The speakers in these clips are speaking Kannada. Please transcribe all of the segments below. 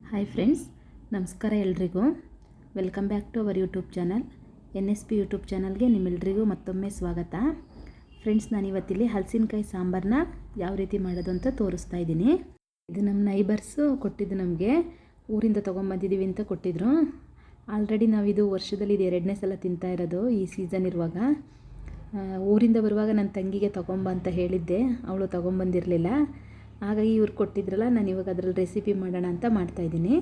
ಹಾಯ್ ಫ್ರೆಂಡ್ಸ್ ನಮಸ್ಕಾರ ಎಲ್ರಿಗೂ. Welcome back to our YouTube channel N S P YouTube ಚಾನಲ್ಗೆ ನಿಮ್ಮೆಲ್ರಿಗೂ ಮತ್ತೊಮ್ಮೆ ಸ್ವಾಗತ. ಫ್ರೆಂಡ್ಸ್ ನಾನು ಇವತ್ತಿಲ್ಲಿ ಹಲಸಿನಕಾಯಿ ಸಾಂಬಾರನ್ನ ಯಾವ ರೀತಿ ಮಾಡೋದು ಅಂತ ತೋರಿಸ್ತಾ ಇದ್ದೀನಿ. ಇದು ನಮ್ಮ ನೈಬರ್ಸು ಕೊಟ್ಟಿದ್ದು ನಮಗೆ. ಊರಿಂದ ತೊಗೊಂಬಂದಿದ್ದೀವಿ ಅಂತ ಕೊಟ್ಟಿದ್ರು. ಆಲ್ರೆಡಿ ನಾವಿದು ವರ್ಷದಲ್ಲಿ ಇದು ಎರಡನೇ ಸಲ ತಿಂತಾ ಇರೋದು ಈ ಸೀಸನ್ ಇರುವಾಗ. ಊರಿಂದ ಬರುವಾಗ ನನ್ನ ತಂಗಿಗೆ ತೊಗೊಂಬ ಅಂತ ಹೇಳಿದ್ದೆ. ಅವಳು ತೊಗೊಂಬಂದಿರಲಿಲ್ಲ. ಹಾಗಾಗಿ ಇವ್ರು ಕೊಟ್ಟಿದ್ರಲ್ಲ, ನಾನು ಇವಾಗ ಅದರಲ್ಲಿ ರೆಸಿಪಿ ಮಾಡೋಣ ಅಂತ ಮಾಡ್ತಾಯಿದ್ದೀನಿ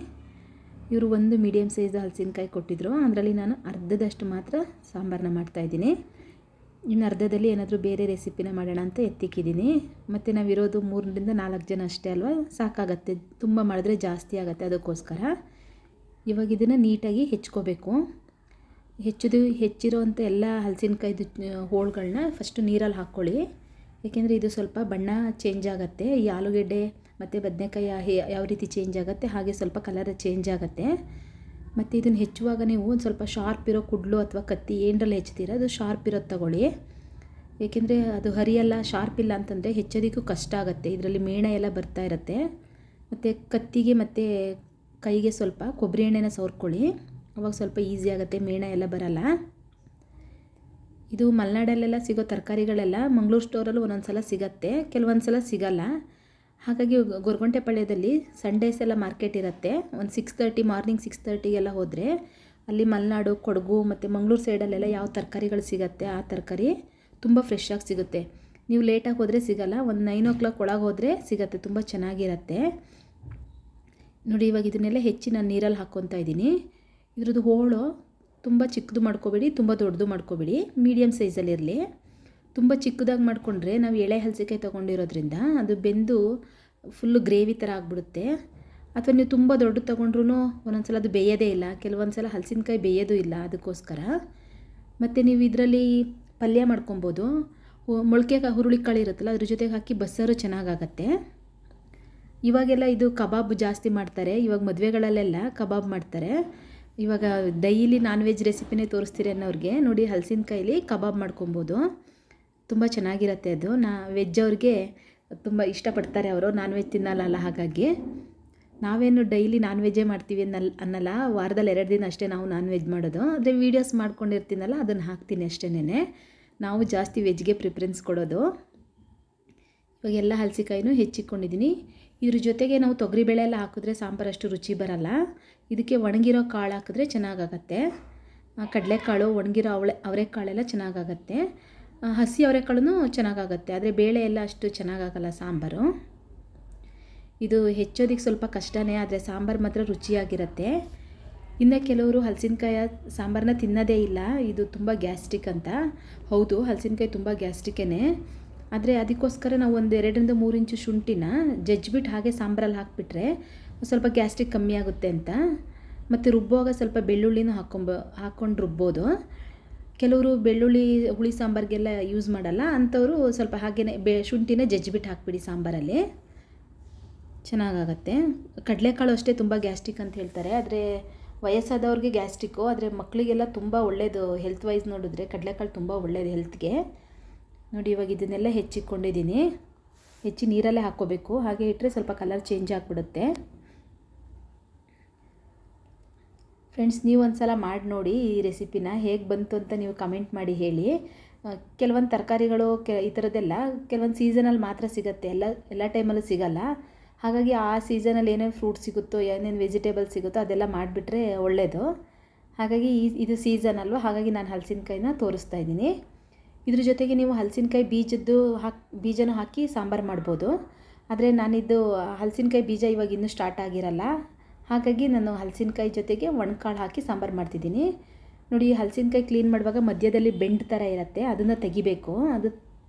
ಇವರು ಒಂದು ಮೀಡಿಯಮ್ ಸೈಜ್ ಹಲಸಿನಕಾಯಿ ಕೊಟ್ಟಿದ್ದರು ಅದರಲ್ಲಿ ನಾನು ಅರ್ಧದಷ್ಟು ಮಾತ್ರ ಸಾಂಬಾರನ್ನ ಮಾಡ್ತಾಯಿದ್ದೀನಿ ಇನ್ನು ಅರ್ಧದಲ್ಲಿ ಏನಾದರೂ ಬೇರೆ ರೆಸಿಪಿನ ಮಾಡೋಣ ಅಂತ ಎತ್ತಿಕ್ಕಿದ್ದೀನಿ. ಮತ್ತು ನಾವಿರೋದು ಮೂರರಿಂದ ನಾಲ್ಕು ಜನ ಅಷ್ಟೇ ಅಲ್ವಾ? ಸಾಕಾಗತ್ತೆ. ತುಂಬ ಮಾಡಿದ್ರೆ ಜಾಸ್ತಿ ಆಗುತ್ತೆ ಅದಕ್ಕೋಸ್ಕರ. ಇವಾಗ ಇದನ್ನು ನೀಟಾಗಿ ಹೆಚ್ಕೋಬೇಕು. ಹೆಚ್ಚಿದು ಹೆಚ್ಚಿರೋವಂಥ ಎಲ್ಲ ಹಲಸಿನಕಾಯ್ದು ಹೋಳುಗಳನ್ನ ಫಸ್ಟು ನೀರಲ್ಲಿ ಹಾಕ್ಕೊಳ್ಳಿ. ಏಕೆಂದರೆ ಇದು ಸ್ವಲ್ಪ ಬಣ್ಣ ಚೇಂಜ್ ಆಗುತ್ತೆ, ಈ ಆಲೂಗೆಡ್ಡೆ ಮತ್ತು ಬದನೆಕಾಯಿ ಯಾವ ರೀತಿ ಚೇಂಜ್ ಆಗುತ್ತೆ, ಹಾಗೆ ಸ್ವಲ್ಪ ಕಲರ್ ಚೇಂಜ್ ಆಗುತ್ತೆ. ಮತ್ತು ಇದನ್ನು ಹೆಚ್ಚುವಾಗ ನೀವು ಒಂದು ಸ್ವಲ್ಪ ಶಾರ್ಪ್ ಇರೋ ಕುಡ್ಲು ಅಥವಾ ಕತ್ತಿ ಏನರಲ್ಲಿ ಹೆಚ್ಚುತ್ತೀರ, ಅದು ಶಾರ್ಪ್ ಇರೋದು ತಗೊಳ್ಳಿ. ಏಕೆಂದರೆ ಅದು ಹರಿಯಲ್ಲ ಶಾರ್ಪ್ ಇಲ್ಲ ಅಂತಂದರೆ ಹೆಚ್ಚೋದಕ್ಕೂ ಕಷ್ಟ ಆಗುತ್ತೆ, ಇದರಲ್ಲಿ ಮೇಣ ಎಲ್ಲ ಬರ್ತಾ ಇರುತ್ತೆ. ಮತ್ತು ಕತ್ತಿಗೆ ಮತ್ತು ಕೈಗೆ ಸ್ವಲ್ಪ ಕೊಬ್ಬರಿ ಎಣ್ಣೆನ ಸವರ್ಕೊಳ್ಳಿ, ಅವಾಗ ಸ್ವಲ್ಪ ಈಸಿ ಆಗುತ್ತೆ, ಮೇಣ ಎಲ್ಲ ಬರಲ್ಲ. ಇದು ಮಲೆನಾಡಲ್ಲೆಲ್ಲ ಸಿಗೋ ತರಕಾರಿಗಳೆಲ್ಲ ಮಂಗಳೂರು ಸ್ಟೋರಲ್ಲಿ ಒಂದೊಂದು ಸಲ ಸಿಗತ್ತೆ ಕೆಲವೊಂದು ಸಲ ಸಿಗಲ್ಲ. ಹಾಗಾಗಿ ಗೊರಗುಂಟೆಪಾಳ್ಯದಲ್ಲಿ ಸಂಡೇಸ್ ಎಲ್ಲ ಮಾರ್ಕೆಟ್ ಇರುತ್ತೆ. ಒಂದು ಸಿಕ್ಸ್ ತರ್ಟಿ ಮಾರ್ನಿಂಗ್ ಸಿಕ್ಸ್ ತರ್ಟಿಗೆಲ್ಲ ಹೋದರೆ ಅಲ್ಲಿ ಮಲೆನಾಡು, ಕೊಡಗು ಮತ್ತು ಮಂಗಳೂರು ಸೈಡಲ್ಲೆಲ್ಲ ಯಾವ ತರಕಾರಿಗಳು ಸಿಗತ್ತೆ ಆ ತರಕಾರಿ ತುಂಬ ಫ್ರೆಶ್ ಆಗಿ ಸಿಗುತ್ತೆ. ನೀವು ಲೇಟಾಗಿ ಹೋದರೆ ಸಿಗಲ್ಲ, ಒಂದು ನೈನ್ ಓ ಕ್ಲಾಕ್ ಒಳಗೆ ಹೋದರೆ ಸಿಗತ್ತೆ, ತುಂಬ ಚೆನ್ನಾಗಿರತ್ತೆ. ನೋಡಿ ಇವಾಗ ಇದನ್ನೆಲ್ಲ ಹೆಚ್ಚಿ ನಾನು ನೀರಲ್ಲಿ ಹಾಕ್ಕೊತಾ ಇದ್ದೀನಿ ಇದ್ರದ್ದು ಹೋಳು ತುಂಬ ಚಿಕ್ಕದು ಮಾಡ್ಕೋಬೇಡಿ, ತುಂಬ ದೊಡ್ಡದು ಮಾಡ್ಕೋಬೇಡಿ ಮೀಡಿಯಮ್ ಸೈಜಲ್ಲಿರಲಿ ತುಂಬ ಚಿಕ್ಕದಾಗಿ ಮಾಡಿಕೊಂಡ್ರೆ ನಾವು ಎಳೆ ಹಲಸಿಕಾಯಿ ತೊಗೊಂಡಿರೋದ್ರಿಂದ ಅದು ಬೆಂದು ಫುಲ್ಲು ಗ್ರೇವಿ ಥರ ಆಗಿಬಿಡುತ್ತೆ. ಅಥವಾ ನೀವು ತುಂಬ ದೊಡ್ಡದು ತೊಗೊಂಡ್ರೂ ಒಂದೊಂದು ಸಲ ಅದು ಬೇಯೋದೇ ಇಲ್ಲ ಕೆಲವೊಂದು ಸಲ ಹಲಸಿನಕಾಯಿ ಬೇಯೋದು ಇಲ್ಲ ಅದಕ್ಕೋಸ್ಕರ. ಮತ್ತು ನೀವು ಇದರಲ್ಲಿ ಪಲ್ಯ ಮಾಡ್ಕೊಬೋದು. ಮೊಳಕೆ ಹುರುಳಿಕಾಳು ಇರುತ್ತಲ್ಲ, ಅದ್ರ ಜೊತೆಗೆ ಹಾಕಿ ಬಸ್ಸಾರು ಚೆನ್ನಾಗಾಗತ್ತೆ. ಇವಾಗೆಲ್ಲ ಇದು ಕಬಾಬ್ ಜಾಸ್ತಿ ಮಾಡ್ತಾರೆ, ಇವಾಗ ಮದುವೆಗಳಲ್ಲೆಲ್ಲ ಕಬಾಬ್ ಮಾಡ್ತಾರೆ. ಇವಾಗ ಡೈಲಿ ನಾನ್ ವೆಜ್ ರೆಸಿಪಿನೇ ತೋರಿಸ್ತೀರಿ ಅನ್ನೋರಿಗೆ ನೋಡಿ ಹಲಸಿನಕಾಯಿಲಿ ಕಬಾಬ್ ಮಾಡ್ಕೊಬೋದು. ತುಂಬ ಚೆನ್ನಾಗಿರತ್ತೆ ಅದು. ನಾ ವೆಜ್ ಅವ್ರಿಗೆ ತುಂಬ ಇಷ್ಟಪಡ್ತಾರೆ ಅವರು. ನಾನ್ ವೆಜ್ ತಿನ್ನಲ್ಲ ಹಾಗಾಗಿ. ನಾವೇನು ಡೈಲಿ ನಾನ್ ವೆಜ್ಜೇ ಮಾಡ್ತೀವಿ ಅನ್ನಲ್ಲ ಅನ್ನಲ್ಲ. ವಾರದಲ್ಲಿ ಎರಡು ದಿನ ಅಷ್ಟೇ ನಾವು ನಾನ್ ವೆಜ್ ಮಾಡೋದು. ಅಂದರೆ ವೀಡಿಯೋಸ್ ಮಾಡ್ಕೊಂಡಿರ್ತೀನಲ್ಲ, ಅದನ್ನು ಹಾಕ್ತೀನಿ ಅಷ್ಟೇನೆ ನಾವು ಜಾಸ್ತಿ ವೆಜ್ಗೆ ಪ್ರಿಫರೆನ್ಸ್ ಕೊಡೋದು. ಇವಾಗ ಎಲ್ಲ ಹಲಸಿಕಾಯಿನೂ ಹೆಚ್ಚಿಕೊಂಡಿದ್ದೀನಿ ಇದ್ರ ಜೊತೆಗೆ ನಾವು ತೊಗರಿಬೇಳೆ ಎಲ್ಲ ಹಾಕಿದ್ರೆ ಸಾಂಬಾರು ಅಷ್ಟು ರುಚಿ ಬರಲ್ಲ. ಇದಕ್ಕೆ ಒಣಗಿರೋ ಕಾಳು ಹಾಕಿದ್ರೆ ಚೆನ್ನಾಗಾಗತ್ತೆ. ಕಡಲೆಕಾಳು, ಒಣಗಿರೋ ಅವಳೆ, ಅವರೆಕಾಳೆಲ್ಲ ಚೆನ್ನಾಗಾಗತ್ತೆ. ಹಸಿ ಅವರೆಕಾಳು ಚೆನ್ನಾಗಾಗತ್ತೆ. ಆದರೆ ಬೇಳೆ ಎಲ್ಲ ಅಷ್ಟು ಚೆನ್ನಾಗಾಗಲ್ಲ ಸಾಂಬಾರು. ಇದು ಹೆಚ್ಚೋದಕ್ಕೆ ಸ್ವಲ್ಪ ಕಷ್ಟನೇ, ಆದರೆ ಸಾಂಬಾರು ಮಾತ್ರ ರುಚಿಯಾಗಿರುತ್ತೆ. ಇನ್ನು ಕೆಲವರು ಹಲಸಿನಕಾಯ ಸಾಂಬಾರನ್ನ ತಿನ್ನೋದೇ ಇಲ್ಲ. ಇದು ತುಂಬ ಗ್ಯಾಸ್ಟ್ರಿಕ್ ಅಂತ. ಹೌದು, ಹಲಸಿನಕಾಯಿ ತುಂಬ ಗ್ಯಾಸ್ಟ್ರಿಕ್ಕೇ ಆದರೆ ಅದಕ್ಕೋಸ್ಕರ ನಾವು ಒಂದು ಎರಡರಿಂದ ಮೂರು ಇಂಚು ಶುಂಠಿನ ಜಜ್ಜಿಬಿಟ್ಟು ಹಾಗೆ ಸಾಂಬಾರಲ್ಲಿ ಹಾಕಿಬಿಟ್ರೆ ಸ್ವಲ್ಪ ಗ್ಯಾಸ್ಟ್ರಿಕ್ ಕಮ್ಮಿ ಆಗುತ್ತೆ ಅಂತ. ಮತ್ತು ರುಬ್ಬುವಾಗ ಸ್ವಲ್ಪ ಬೆಳ್ಳುಳ್ಳಿನೂ ಹಾಕೊಂಬ ಹಾಕ್ಕೊಂಡು ರುಬ್ಬೋದು. ಕೆಲವರು ಬೆಳ್ಳುಳ್ಳಿ, ಹುಳಿ ಸಾಂಬಾರಿಗೆಲ್ಲ ಯೂಸ್ ಮಾಡಲ್ಲ. ಅಂಥವರು ಸ್ವಲ್ಪ ಹಾಗೇ ಬೆ, ಶುಂಠಿನೇ ಜಜ್ಜಿಬಿಟ್ಟು ಹಾಕ್ಬಿಡಿ ಸಾಂಬಾರಲ್ಲಿ. ಚೆನ್ನಾಗಾಗತ್ತೆ. ಕಡಲೆಕಾಳು ಅಷ್ಟೇ ತುಂಬ ಗ್ಯಾಸ್ಟ್ರಿಕ್ ಅಂತ ಹೇಳ್ತಾರೆ. ಆದರೆ ವಯಸ್ಸಾದವ್ರಿಗೆ ಗ್ಯಾಸ್ಟ್ರಿಕ್ಕು ಆದರೆ ಮಕ್ಕಳಿಗೆಲ್ಲ ತುಂಬ ಒಳ್ಳೆಯದು ಹೆಲ್ತ್ ವೈಸ್ ನೋಡಿದ್ರೆ ಕಡಲೆಕಾಳು ತುಂಬ ಒಳ್ಳೆಯದು ಹೆಲ್ತ್ಗೆ ನೋಡಿ, ಇವಾಗ ಇದನ್ನೆಲ್ಲ ಹೆಚ್ಚಿಕೊಂಡಿದ್ದೀನಿ ಹೆಚ್ಚಿ ನೀರಲ್ಲೇ ಹಾಕ್ಕೋಬೇಕು. ಹಾಗೆ ಇಟ್ಟರೆ ಸ್ವಲ್ಪ ಕಲರ್ ಚೇಂಜ್ ಆಗಿಬಿಡುತ್ತೆ. ಫ್ರೆಂಡ್ಸ್ ನೀವು ಒಂದು ಸಲ ಮಾಡಿ ನೋಡಿ ಈ ರೆಸಿಪಿನ. ಹೇಗೆ ಬಂತು ಅಂತ ನೀವು ಕಮೆಂಟ್ ಮಾಡಿ ಹೇಳಿ. ಕೆಲವೊಂದು ತರಕಾರಿಗಳು, ಕೆ, ಈ ಥರದ್ದೆಲ್ಲ ಕೆಲವೊಂದು ಸೀಸನಲ್ಲಿ ಮಾತ್ರ ಸಿಗುತ್ತೆ. ಎಲ್ಲ ಎಲ್ಲ ಟೈಮಲ್ಲೂ ಸಿಗಲ್ಲ. ಹಾಗಾಗಿ ಆ ಸೀಸನಲ್ಲಿ ಏನೇನು ಫ್ರೂಟ್ ಸಿಗುತ್ತೋ, ಏನೇನು ವೆಜಿಟೇಬಲ್ ಸಿಗುತ್ತೋ ಅದೆಲ್ಲ ಮಾಡಿಬಿಟ್ರೆ ಒಳ್ಳೆಯದು ಹಾಗಾಗಿ ಇದು ಸೀಸನ್ ಅಲ್ವಾ? ಹಾಗಾಗಿ ನಾನು ಹಲಸಿನಕಾಯಿನ ತೋರಿಸ್ತಾ ಇದ್ದೀನಿ. ಇದ್ರ ಜೊತೆಗೆ ನೀವು ಹಲಸಿನಕಾಯಿ ಬೀಜದ್ದು ಹಾಕಿ, ಬೀಜನೂ ಹಾಕಿ ಸಾಂಬಾರು ಮಾಡ್ಬೋದು. ಆದರೆ ನಾನಿದ್ದು ಹಲಸಿನಕಾಯಿ ಬೀಜ ಇವಾಗ ಇನ್ನೂ ಸ್ಟಾರ್ಟ್ ಆಗಿರಲ್ಲ. ಹಾಗಾಗಿ ನಾನು ಹಲಸಿನಕಾಯಿ ಜೊತೆಗೆ ಒಣಕಾಳು ಹಾಕಿ ಸಾಂಬಾರು ಮಾಡ್ತಿದ್ದೀನಿ. ನೋಡಿ, ಹಲಸಿನಕಾಯಿ ಕ್ಲೀನ್ ಮಾಡುವಾಗ ಮಧ್ಯದಲ್ಲಿ ಬೆಂಡ್ ಥರ ಇರುತ್ತೆ, ಅದನ್ನು ತೆಗಿಬೇಕು. ಅದು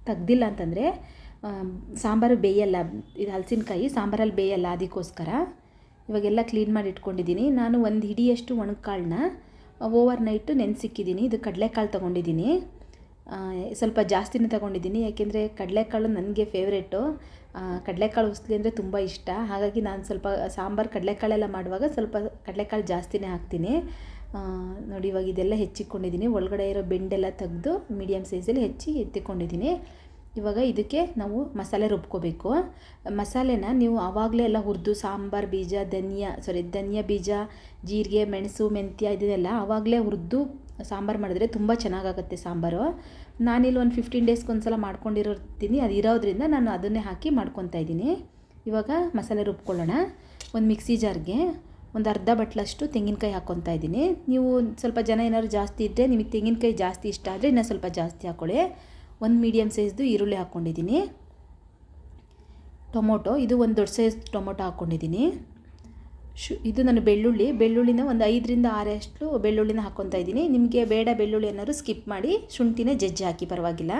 ತೆಗ್ದಿಲ್ಲ ಅಂತಂದರೆ ಸಾಂಬಾರು ಬೇಯಲ್ಲ. ಇದು ಹಲಸಿನಕಾಯಿ ಸಾಂಬಾರಲ್ಲಿ ಬೇಯಲ್ಲ ಅದಕ್ಕೋಸ್ಕರ ಇವಾಗೆಲ್ಲ ಕ್ಲೀನ್ ಮಾಡಿ ಇಟ್ಕೊಂಡಿದ್ದೀನಿ. ನಾನು ಒಂದು ಹಿಡಿಯಷ್ಟು ಒಣಕಾಳನ್ನ ಓವರ್ ನೈಟು ನೆನೆಸಿಕ್ಕಿದ್ದೀನಿ. ಇದು ಕಡಲೆಕಾಳು ತೊಗೊಂಡಿದ್ದೀನಿ. ಸ್ವಲ್ಪ ಜಾಸ್ತಿನೇ ತೊಗೊಂಡಿದ್ದೀನಿ. ಯಾಕೆಂದರೆ ಕಡಲೆಕಾಳು ನನಗೆ ಫೇವ್ರೇಟು ಕಡಲೆಕಾಳು ಉಸ್ಲಿ ಅಂದರೆ ತುಂಬ ಇಷ್ಟ. ಹಾಗಾಗಿ ನಾನು ಸ್ವಲ್ಪ ಸಾಂಬಾರು ಕಡಲೆಕಾಳೆಲ್ಲ ಮಾಡುವಾಗ ಸ್ವಲ್ಪ ಕಡಲೆಕಾಳು ಜಾಸ್ತಿನೇ ಹಾಕ್ತೀನಿ. ನೋಡಿ ಇವಾಗ ಇದೆಲ್ಲ ಹೆಚ್ಚಿಕೊಂಡಿದ್ದೀನಿ. ಒಳಗಡೆ ಇರೋ ಬೆಂಡೆಲ್ಲ ತೆಗೆದು ಮೀಡಿಯಮ್ ಸೈಜಲ್ಲಿ ಹೆಚ್ಚಿ ಎತ್ತಿಕೊಂಡಿದ್ದೀನಿ. ಇವಾಗ ಇದಕ್ಕೆ ನಾವು ಮಸಾಲೆ ರುಬ್ಕೋಬೇಕು. ಮಸಾಲೆನ ನೀವು ಆವಾಗಲೇ ಎಲ್ಲ ಹುರಿದು ಸಾಂಬಾರು, ಬೀಜ, ಧನಿಯಾ ಸಾರಿ ಧನಿಯಾ, ಬೀಜ, ಜೀರಿಗೆ, ಮೆಣಸು, ಮೆಂತ್ಯ ಇದನ್ನೆಲ್ಲ ಆವಾಗಲೇ ಹುರಿದು ಸಾಂಬಾರು ಮಾಡಿದ್ರೆ ತುಂಬ ಚೆನ್ನಾಗಾಗುತ್ತೆ ಸಾಂಬಾರು. ನಾನಿಲ್ಲಿ ಒಂದು ಫಿಫ್ಟೀನ್ ಡೇಸ್ಗೆ ಒಂದು ಸಲ ಮಾಡ್ಕೊಂಡಿರ್ತೀನಿ ಅದು ಇರೋದ್ರಿಂದ ನಾನು ಅದನ್ನೇ ಹಾಕಿ ಮಾಡ್ಕೊತಾ ಇದ್ದೀನಿ. ಇವಾಗ ಮಸಾಲೆ ರುಬ್ಕೊಳ್ಳೋಣ. ಒಂದು ಮಿಕ್ಸಿ ಜಾರ್ಗೆ ಒಂದು ಅರ್ಧ ಬಟ್ಲಷ್ಟು ತೆಂಗಿನಕಾಯಿ ಹಾಕ್ಕೊತಾ ಇದ್ದೀನಿ. ನೀವು ಸ್ವಲ್ಪ ಜನ ಏನಾದ್ರು ಜಾಸ್ತಿ ಇದ್ದರೆ ನಿಮಗೆ ತೆಂಗಿನಕಾಯಿ ಜಾಸ್ತಿ ಇಷ್ಟ ಆದರೆ ಇನ್ನೂ ಸ್ವಲ್ಪ ಜಾಸ್ತಿ ಹಾಕ್ಕೊಳ್ಳಿ ಒಂದು ಮೀಡಿಯಮ್ ಸೈಜ್ದು ಈರುಳ್ಳಿ ಹಾಕ್ಕೊಂಡಿದ್ದೀನಿ ಟೊಮೊಟೊ, ಇದು ಒಂದು ದೊಡ್ಡ ಸೈಜ್ ಟೊಮೊಟೊ ಹಾಕ್ಕೊಂಡಿದ್ದೀನಿ ಶು, ಇದು ನಾನು ಬೆಳ್ಳುಳ್ಳಿ, ಬೆಳ್ಳುಳ್ಳಿನ ಒಂದು ಐದರಿಂದ ಆರಷ್ಟು ಬೆಳ್ಳುಳ್ಳಿನ ಹಾಕ್ಕೊತಾ ಇದ್ದೀನಿ. ನಿಮಗೆ ಬೇಡ ಬೆಳ್ಳುಳ್ಳಿ ಅನ್ನೋರು ಸ್ಕಿಪ್ ಮಾಡಿ ಶುಂಠಿನೇ ಜಜ್ಜಿ ಹಾಕಿ, ಪರವಾಗಿಲ್ಲ.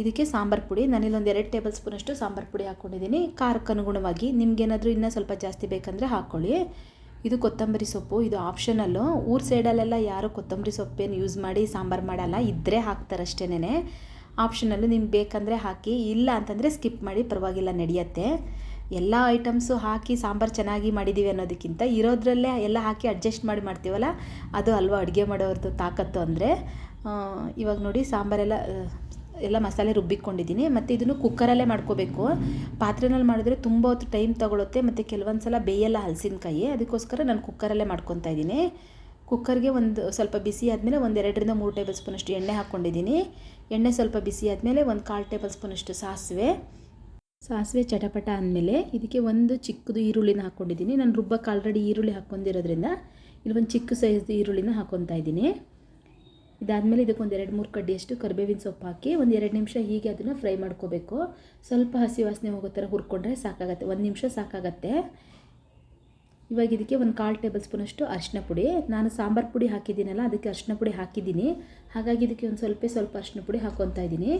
ಇದಕ್ಕೆ ಸಾಂಬಾರು ಪುಡಿ ನಾನಿಲ್ಲೊಂದು ಎರಡು ಟೇಬಲ್ ಸ್ಪೂನಷ್ಟು ಸಾಂಬಾರು ಪುಡಿ ಹಾಕ್ಕೊಂಡಿದ್ದೀನಿ ಖಾರಕ್ಕೆ ಅನುಗುಣವಾಗಿ ನಿಮಗೇನಾದರೂ ಇನ್ನೂ ಸ್ವಲ್ಪ ಜಾಸ್ತಿ ಬೇಕಂದರೆ ಹಾಕ್ಕೊಳ್ಳಿ ಇದು ಕೊತ್ತಂಬರಿ ಸೊಪ್ಪು, ಇದು ಆಪ್ಷನಲ್ಲು ಊರ ಸೈಡಲ್ಲೆಲ್ಲ ಯಾರು ಕೊತ್ತಂಬರಿ ಸೊಪ್ಪೇನು ಯೂಸ್ ಮಾಡಿ ಸಾಂಬಾರು ಮಾಡಲ್ಲ ಇದ್ದರೆ ಹಾಕ್ತಾರಷ್ಟೇನೆ ಆಪ್ಷನಲ್ಲು ನಿಮ್ಗೆ ಬೇಕಂದರೆ ಹಾಕಿ, ಇಲ್ಲ ಅಂತಂದರೆ ಸ್ಕಿಪ್ ಮಾಡಿ, ಪರವಾಗಿಲ್ಲ, ನಡೆಯುತ್ತೆ. ಎಲ್ಲ ಐಟಮ್ಸು ಹಾಕಿ ಸಾಂಬಾರು ಚೆನ್ನಾಗಿ ಮಾಡಿದ್ದೀವಿ ಅನ್ನೋದಕ್ಕಿಂತ ಇರೋದ್ರಲ್ಲೇ ಎಲ್ಲ ಹಾಕಿ ಅಡ್ಜಸ್ಟ್ ಮಾಡಿ ಮಾಡ್ತೀವಲ್ಲ, ಅದು ಅಲ್ವಾ ಅಡುಗೆ ಮಾಡೋರದ್ದು ತಾಕತ್ತು ಅಂದರೆ. ಇವಾಗ ನೋಡಿ ಸಾಂಬಾರೆಲ್ಲ, ಎಲ್ಲ ಮಸಾಲೆ ರುಬ್ಬಿಕೊಂಡಿದ್ದೀನಿ. ಮತ್ತು ಇದನ್ನು ಕುಕ್ಕರಲ್ಲೇ ಮಾಡ್ಕೋಬೇಕು. ಪಾತ್ರೆನಲ್ಲಿ ಮಾಡಿದ್ರೆ ತುಂಬ ಹೊತ್ತು ಟೈಮ್ ತೊಗೊಳುತ್ತೆ. ಮತ್ತು ಕೆಲವೊಂದು ಸಲ ಬೇಯಲ್ಲ ಹಲಸಿನಕಾಯಿ. ಅದಕ್ಕೋಸ್ಕರ ನಾನು ಕುಕ್ಕರಲ್ಲೇ ಮಾಡ್ಕೊತಾ ಇದ್ದೀನಿ. ಕುಕ್ಕರ್ಗೆ ಒಂದು ಸ್ವಲ್ಪ ಬಿಸಿ ಆದಮೇಲೆ ಒಂದು ಎರಡರಿಂದ ಮೂರು ಟೇಬಲ್ ಸ್ಪೂನಷ್ಟು ಎಣ್ಣೆ ಹಾಕ್ಕೊಂಡಿದ್ದೀನಿ. ಎಣ್ಣೆ ಸ್ವಲ್ಪ ಬಿಸಿ ಆದಮೇಲೆ ಒಂದು ಕಾಲು ಟೇಬಲ್ ಸ್ಪೂನಷ್ಟು ಸಾಸಿವೆ. ಸಾಸಿವೆ ಚಟಪಟ ಅಂದಮೇಲೆ ಇದಕ್ಕೆ ಒಂದು ಚಿಕ್ಕದು ಈರುಳ್ಳಿನ ಹಾಕ್ಕೊಂಡಿದ್ದೀನಿ. ನಾನು ರುಬ್ಬಕ್ಕೆ ಆಲ್ರೆಡಿ ಈರುಳ್ಳಿ ಹಾಕ್ಕೊಂಡಿರೋದ್ರಿಂದ ಇಲ್ಲಿ ಒಂದು ಚಿಕ್ಕ ಸೈಜ್ದು ಈರುಳ್ಳಿನ ಹಾಕ್ಕೊತಾ ಇದ್ದೀನಿ. ಇದಾದಮೇಲೆ ಇದಕ್ಕೆ ಒಂದು ಎರಡು ಮೂರು ಕಡ್ಡಿಯಷ್ಟು ಕರಿಬೇವಿನ ಸೊಪ್ಪು ಹಾಕಿ ಒಂದು ಎರಡು ನಿಮಿಷ ಹೀಗೆ ಅದನ್ನು ಫ್ರೈ ಮಾಡ್ಕೋಬೇಕು. ಸ್ವಲ್ಪ ಹಸಿ ವಾಸನೆ ಹೋಗೋ ಥರ ಹುರ್ಕೊಂಡ್ರೆ ಸಾಕಾಗತ್ತೆ. ಒಂದು ನಿಮಿಷ ಸಾಕಾಗತ್ತೆ. ಇವಾಗ ಇದಕ್ಕೆ ಒಂದು ಕಾಲು ಟೇಬಲ್ ಸ್ಪೂನಷ್ಟು ಅರಿಶಿನ ಪುಡಿ. ನಾನು ಸಾಂಬಾರು ಪುಡಿ ಹಾಕಿದ್ದೀನಲ್ಲ, ಅದಕ್ಕೆ ಅರಿಶಿನ ಪುಡಿ ಹಾಕಿದ್ದೀನಿ. ಹಾಗಾಗಿ ಇದಕ್ಕೆ ಒಂದು ಸ್ವಲ್ಪ ಸ್ವಲ್ಪ ಅರಿಶಿನ ಪುಡಿ ಹಾಕ್ಕೊತಾ ಇದ್ದೀನಿ.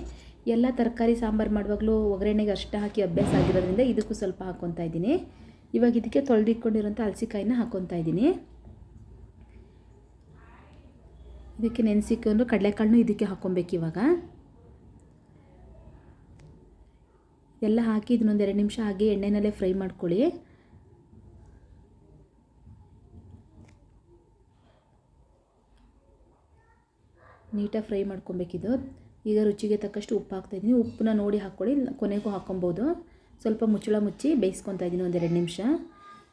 ಎಲ್ಲ ತರಕಾರಿ ಸಾಂಬಾರು ಮಾಡುವಾಗಲೂ ಒಗ್ಗರಣೆಗೆ ಅರಿಶಿನ ಹಾಕಿ ಅಭ್ಯಾಸ ಆಗಿರೋದ್ರಿಂದ ಇದಕ್ಕೂ ಸ್ವಲ್ಪ ಹಾಕ್ಕೊತಾ ಇದ್ದೀನಿ. ಇವಾಗ ಇದಕ್ಕೆ ತೊಳೆದಿಟ್ಕೊಂಡಿರೋಂಥ ಹಲಸಿಕಾಯಿನ ಹಾಕ್ಕೊತಾ ಇದ್ದೀನಿ. ಇದಕ್ಕೆ ನೆನೆಸಿಕೊಂಡು ಕಡಲೆಕಾಳನ್ನೂ ಇದಕ್ಕೆ ಹಾಕ್ಕೊಬೇಕು ಇವಾಗ. ಎಲ್ಲ ಹಾಕಿ ಇದನ್ನೊಂದು ಎರಡು ನಿಮಿಷ ಹಾಗೆ ಎಣ್ಣೆನಲ್ಲೇ ಫ್ರೈ ಮಾಡ್ಕೊಳ್ಳಿ. ನೀಟಾಗಿ ಫ್ರೈ ಮಾಡ್ಕೊಬೇಕಿದು. ಈಗ ರುಚಿಗೆ ತಕ್ಕಷ್ಟು ಉಪ್ಪು ಹಾಕ್ತಾಯಿದ್ದೀನಿ ಉಪ್ಪನ್ನ ನೋಡಿ ಹಾಕ್ಕೊಳ್ಳಿ. ಕೊನೆಗೂ ಹಾಕ್ಕೊಬೋದು. ಸ್ವಲ್ಪ ಮುಚ್ಚಳ ಮುಚ್ಚಿ ಬೇಯಿಸ್ಕೊತಾ ಇದ್ದೀನಿ ಒಂದೆರಡು ನಿಮಿಷ.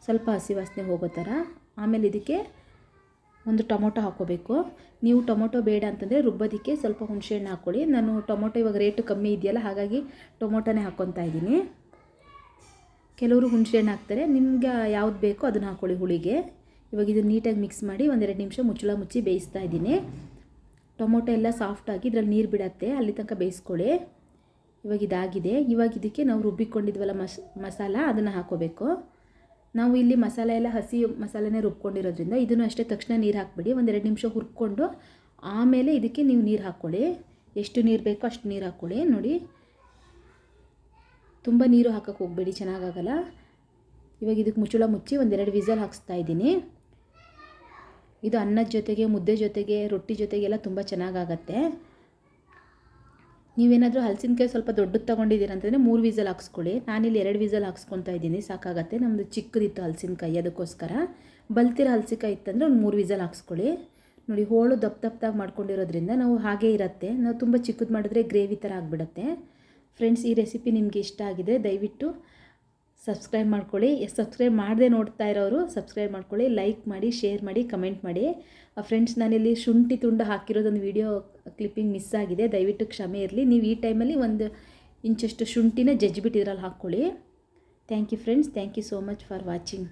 ಸ್ವಲ್ಪ ಹಸಿ ವಾಸನೆ ಹೋಗೋ ಥರ. ಆಮೇಲೆ ಇದಕ್ಕೆ ಒಂದು ಟೊಮೊಟೊ ಹಾಕ್ಕೋಬೇಕು. ನೀವು ಟೊಮೊಟೊ ಬೇಡ ಅಂತಂದರೆ ರುಬ್ಬೋದಕ್ಕೆ ಸ್ವಲ್ಪ ಹುಣಸೆಹಣ್ಣು ಹಾಕ್ಕೊಳ್ಳಿ. ನಾನು ಟೊಮೊಟೊ ಇವಾಗ ರೇಟು ಕಮ್ಮಿ ಇದೆಯಲ್ಲ, ಹಾಗಾಗಿ ಟೊಮೊಟೊನೇ ಹಾಕ್ಕೊತಾ ಇದ್ದೀನಿ. ಕೆಲವರು ಹುಣಸೆಹಣ್ಣು ಹಾಕ್ತಾರೆ. ನಿಮ್ಗೆ ಯಾವ್ದು ಬೇಕೋ ಅದನ್ನು ಹಾಕ್ಕೊಳ್ಳಿ ಹುಳಿಗೆ. ಇವಾಗ ಇದು ನೀಟಾಗಿ ಮಿಕ್ಸ್ ಮಾಡಿ ಒಂದೆರಡು ನಿಮಿಷ ಮುಚ್ಚಳ ಮುಚ್ಚಿ ಬೇಯಿಸ್ತಾ ಇದ್ದೀನಿ. ಟೊಮೊಟೊ ಎಲ್ಲ ಸಾಫ್ಟಾಗಿ ಇದ್ರಲ್ಲಿ ನೀರು ಬಿಡತ್ತೆ, ಅಲ್ಲಿ ತನಕ ಬೇಯಿಸ್ಕೊಳ್ಳಿ. ಇವಾಗ ಇದಾಗಿದೆ. ಇವಾಗ ಇದಕ್ಕೆ ನಾವು ರುಬ್ಬಿಕೊಂಡಿದ್ವಲ್ಲ ಮಸ್, ಮಸಾಲ, ಅದನ್ನು ಹಾಕೋಬೇಕು. ನಾವು ಇಲ್ಲಿ ಮಸಾಲೆ ಎಲ್ಲ ಹಸಿ ಮಸಾಲೆನೇ ರುಬ್ಕೊಂಡಿರೋದ್ರಿಂದ ಇದನ್ನು ಅಷ್ಟೇ ತಕ್ಷಣ ನೀರು ಹಾಕ್ಬಿಡಿ. ಒಂದೆರಡು ನಿಮಿಷ ಹುರ್ಕೊಂಡು ಆಮೇಲೆ ಇದಕ್ಕೆ ನೀವು ನೀರು ಹಾಕ್ಕೊಳ್ಳಿ. ಎಷ್ಟು ನೀರು ಬೇಕೋ ಅಷ್ಟು ನೀರು ಹಾಕ್ಕೊಳ್ಳಿ. ನೋಡಿ. ತುಂಬ ನೀರು ಹಾಕೋಕ್ಕೆ ಹೋಗಬೇಡಿ ಚೆನ್ನಾಗಾಗಲ್ಲ ಇವಾಗ ಇದಕ್ಕೆ ಮುಚ್ಚಳ ಮುಚ್ಚಿ ಒಂದೆರಡು ವಿಸಲ್ ಹಾಕಿಸ್ತಾ ಇದ್ದೀನಿ. ಇದು ಅನ್ನದ ಜೊತೆಗೆ, ಮುದ್ದೆ ಜೊತೆಗೆ, ರೊಟ್ಟಿ ಜೊತೆಗೆಲ್ಲ ತುಂಬ ಚೆನ್ನಾಗಾಗತ್ತೆ. ನೀವೇನಾದರೂ ಹಲಸಿನಕಾಯಿ ಸ್ವಲ್ಪ ದೊಡ್ಡದು ತೊಗೊಂಡಿದ್ದೀರಂತಂದರೆ ಮೂರು ವೀಸಲ್ ಹಾಕ್ಸ್ಕೊಳ್ಳಿ. ನಾನಿಲ್ಲಿ ಎರಡು ವೀಸಲ್ ಹಾಕ್ಸ್ಕೊತಾ ಇದ್ದೀನಿ, ಸಾಕಾಗತ್ತೆ. ನಮ್ಮದು ಚಿಕ್ಕದಿತ್ತು ಹಲಸಿನಕಾಯಿ, ಅದಕ್ಕೋಸ್ಕರ. ಬಲ್ತಿರೋ ಹಲಸಿಕಾಯಿ ಇತ್ತಂದರೆ ಒಂದು ಮೂರು ವೀಸಲ್ ಹಾಕ್ಸ್ಕೊಳ್ಳಿ. ನೋಡಿ, ಹೋಳು ದಪ್ಪ ದಪ್ಪದಾಗಿ ಮಾಡ್ಕೊಂಡಿರೋದ್ರಿಂದ ನಾವು ಹಾಗೇ ಇರುತ್ತೆ. ನಾವು ತುಂಬ ಚಿಕ್ಕದು ಮಾಡಿದ್ರೆ ಗ್ರೇವಿ ಥರ ಆಗಿಬಿಡತ್ತೆ. ಫ್ರೆಂಡ್ಸ್, ಈ ರೆಸಿಪಿ ನಿಮಗೆ ಇಷ್ಟ ಆಗಿದೆ ದಯವಿಟ್ಟು ಸಬ್ಸ್ಕ್ರೈಬ್ ಮಾಡ್ಕೊಳ್ಳಿ. ಸಬ್ಸ್ಕ್ರೈಬ್ ಮಾಡದೆ ನೋಡ್ತಾ ಇರೋರು, ಸಬ್ಸ್ಕ್ರೈಬ್ ಮಾಡ್ಕೊಳ್ಳಿ, ಲೈಕ್ ಮಾಡಿ, ಶೇರ್ ಮಾಡಿ, ಕಮೆಂಟ್ ಮಾಡಿ. ಫ್ರೆಂಡ್ಸ್, ನಾನಿಲ್ಲಿ ಶುಂಠಿ ತುಂಡು ಹಾಕಿರೋದೊಂದು ವಿಡಿಯೋ ಕ್ಲಿಪ್ಪಿಂಗ್ ಮಿಸ್ ಆಗಿದೆ. ದಯವಿಟ್ಟು ಕ್ಷಮೆ ಇರಲಿ. ನೀವು ಈ ಟೈಮಲ್ಲಿ ಒಂದು ಇಂಚಷ್ಟು ಶುಂಠಿನ ಜಜ್ಜಿಬಿಟ್ಟು ಇದ್ರಲ್ಲಿ ಹಾಕ್ಕೊಳ್ಳಿ. Thank you friends. Thank you so much for watching.